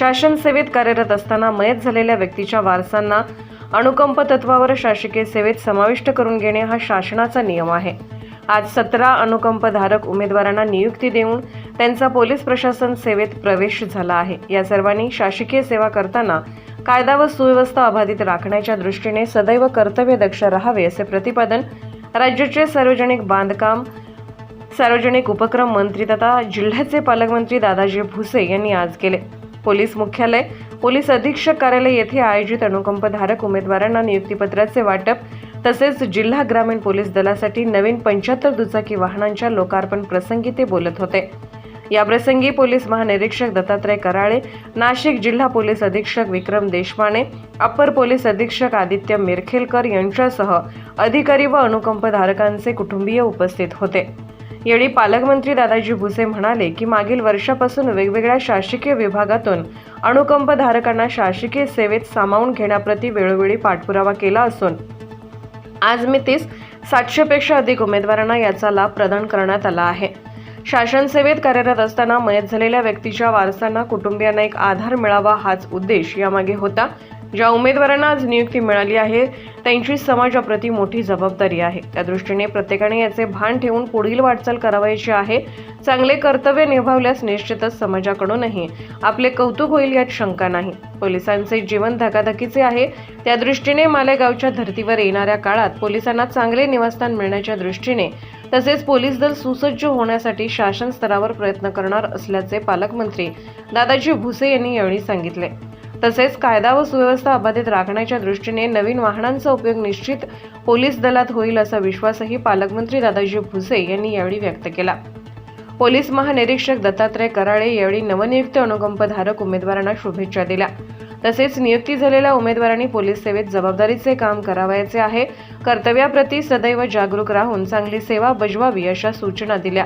शासन सेवेत कार्यरत असताना मयत झालेल्या व्यक्तीच्या वारसांना अनुकंप तत्वावर शासकीय सेवेत समाविष्ट करून घेणे हा शासनाचा नियम आहे. आज सतरा अनुकंपधारक उमेदवारांना नियुक्ती देऊन त्यांचा पोलीस प्रशासन सेवेत प्रवेश झाला आहे. या सर्वांनी शासकीय सेवा करताना कायदा व सुव्यवस्था अबाधित राखण्याच्या दृष्टीने सदैव कर्तव्यदक्ष राहावे असे प्रतिपादन राज्याचे सार्वजनिक बांधकाम सार्वजनिक उपक्रम मंत्री तथा जिल्ह्याचे पालकमंत्री दादाजी भुसे यांनी आज केले. पोलीस मुख्यालय पोलीस अधीक्षक कार्यालय येथे आयोजित अनुकंपधारक उमेदवारांना नियुक्तीपत्राचे वाटप तसेच जिल्हा ग्रामीण पोलीस दलासाठी नवीन पंच्याहत्तर दुचाकी वाहनांच्या लोकार्पण प्रसंगी ते बोलत होते. याप्रसंगी पोलीस महानिरीक्षक दत्तात्रय कराळे नाशिक जिल्हा पोलीस अधीक्षक विक्रम देशपाणे अप्पर पोलीस अधीक्षक आदित्य मिरखेलकर यांच्यासह अधिकारी व अनुकंपधारकांचे कुटुंबीय उपस्थित होते. यावेळी पालकमंत्री दादाजी भुसे म्हणाले की मागील वर्षापासून वेगवेगळ्या शासकीय विभागातून अनुकंपधारकांना शासकीय सेवेत सामावून घेण्याप्रती वेळोवेळी पाठपुरावा केला असून आज मितीस सातशेपेक्षा अधिक उमेदवारांना याचा लाभ प्रदान करण्यात आला आहे. शासन सेवेत कार्यरत असताना मयत झालेल्या व्यक्तीच्या वारसांना कुटुंबियांना एक आधार मिळावा हाच उद्देश यामागे होता. ज्या उमेदवारांना आज नियुक्ती मिळाली आहे त्यांची समाजाप्रती मोठी जबाबदारी आहे. त्या दृष्टीने प्रत्येकाने याचे भान ठेवून पुढील वाटचाल करावायची आहे. चांगले कर्तव्य निभावल्यास निश्चितच समाजाकडूनही आपले कौतुक होईल यात शंका नाही. पोलिसांचे जीवन धकाधकीचे आहे. त्या दृष्टीने मालेगावच्या धर्तीवर येणाऱ्या काळात पोलिसांना चांगले निवासस्थान मिळण्याच्या दृष्टीने तसेच पोलीस दल सुसज्ज होण्यासाठी शासन स्तरावर प्रयत्न करणार असल्याचे पालकमंत्री दादाजी भुसे यांनी यावेळी सांगितले. तसेच कायदा व सुव्यवस्था अबाधित राखण्याच्या दृष्टीने नवीन वाहनांचा उपयोग निश्चित पोलीस दलात होईल असा विश्वासही पालकमंत्री दादाजी भुसे यांनी यावेळी व्यक्त केला. पोलीस महानिरीक्षक दत्तात्रय कराळे यावेळी नवनियुक्त अनुकंपधारक उमेदवारांना शुभेच्छा दिल्या. तसेच नियुक्ती झालेल्या उमेदवारांनी पोलीस सेवेत जबाबदारीचे काम करावयाचे आहे. कर्तव्याप्रती सदैव जागरूक राहून चांगली सेवा बजवावी अशा सूचना दिल्या.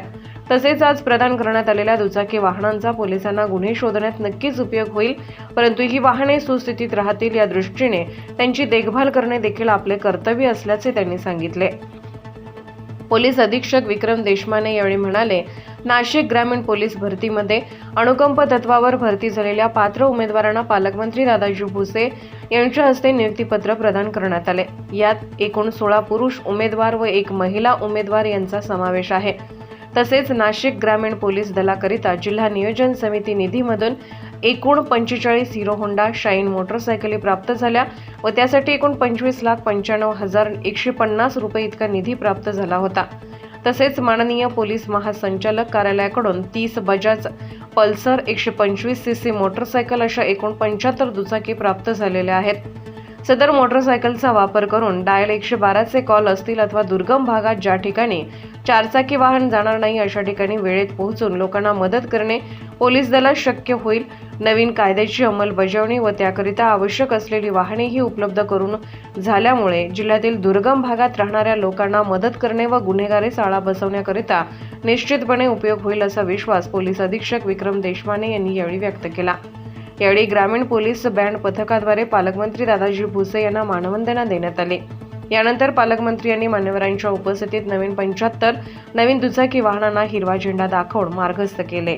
तसेच आज प्रदान करण्यात आलेल्या दुचाकी वाहनांचा पोलिसांना गुन्हे शोधण्यात नक्कीच उपयोग होईल परंतु ही वाहने सुस्थितीत राहतील या दृष्टीने त्यांची देखभाल करणे देखील आपले कर्तव्य असल्याचे त्यांनी सांगितले. पोलीस अधीक्षक विक्रम देशमाने यावेळी म्हणाले नाशिक ग्रामीण पोलीस भरतीमध्ये अनुकंप तत्वावर भरती झालेल्या पात्र उमेदवारांना पालकमंत्री दादाजी भुसे यांच्या हस्ते नियुक्तीपत्र प्रदान करण्यात आले. यात एकूण सोळा पुरुष उमेदवार व एक महिला उमेदवार यांचा समावेश आहे. तसेच नाशिक ग्रामीण पोलीस दलाकरिता जिल्हा नियोजन समिती निधीमधून एकूण पंचेचाळीस हिरो होंडा शाईन मोटरसायकली प्राप्त झाल्या व त्यासाठी एकूण पंचवीस लाख पंच्याण्णव हजार एकशे पन्नास रुपये इतका निधी प्राप्त झाला होता. तसेच माननीय पोलीस महासंचालक कार्यालयाकडून तीस बजाज पल्सर एकशे पंचवीस सी सी मोटरसायकल अशा एकूण पंच्याहत्तर दुचाकी प्राप्त झालेल्या आहेत. सदर मोटरसायकलचा वापर करून डायल एकशे बाराचे कॉल असतील अथवा दुर्गम भागात ज्या ठिकाणी चारचाकी वाहन जाणार नाही अशा ठिकाणी वेळेत पोहोचून लोकांना मदत करणे पोलीस दलास शक्य होईल. नवीन कायद्याची अंमलबजावणी व त्याकरिता आवश्यक असलेली वाहनेही उपलब्ध करून झाल्यामुळे जिल्ह्यातील दुर्गम भागात राहणाऱ्या लोकांना मदत करणे व गुन्हेगारी साळा बसवण्याकरिता निश्चितपणे उपयोग होईल असा विश्वास पोलीस अधीक्षक विक्रम देशमाने यांनी यावेळी व्यक्त केला. यावेळी ग्रामीण पोलीस बँड पथकाद्वारे पालकमंत्री दादाजी भुसे यांना मानवंदना देण्यात आली. यानंतर पालकमंत्री यांनी मान्यवरांच्या उपस्थितीत नवीन पंच्याहत्तर नवीन दुचाकी वाहनांना हिरवा झेंडा दाखवून मार्गस्थ केले.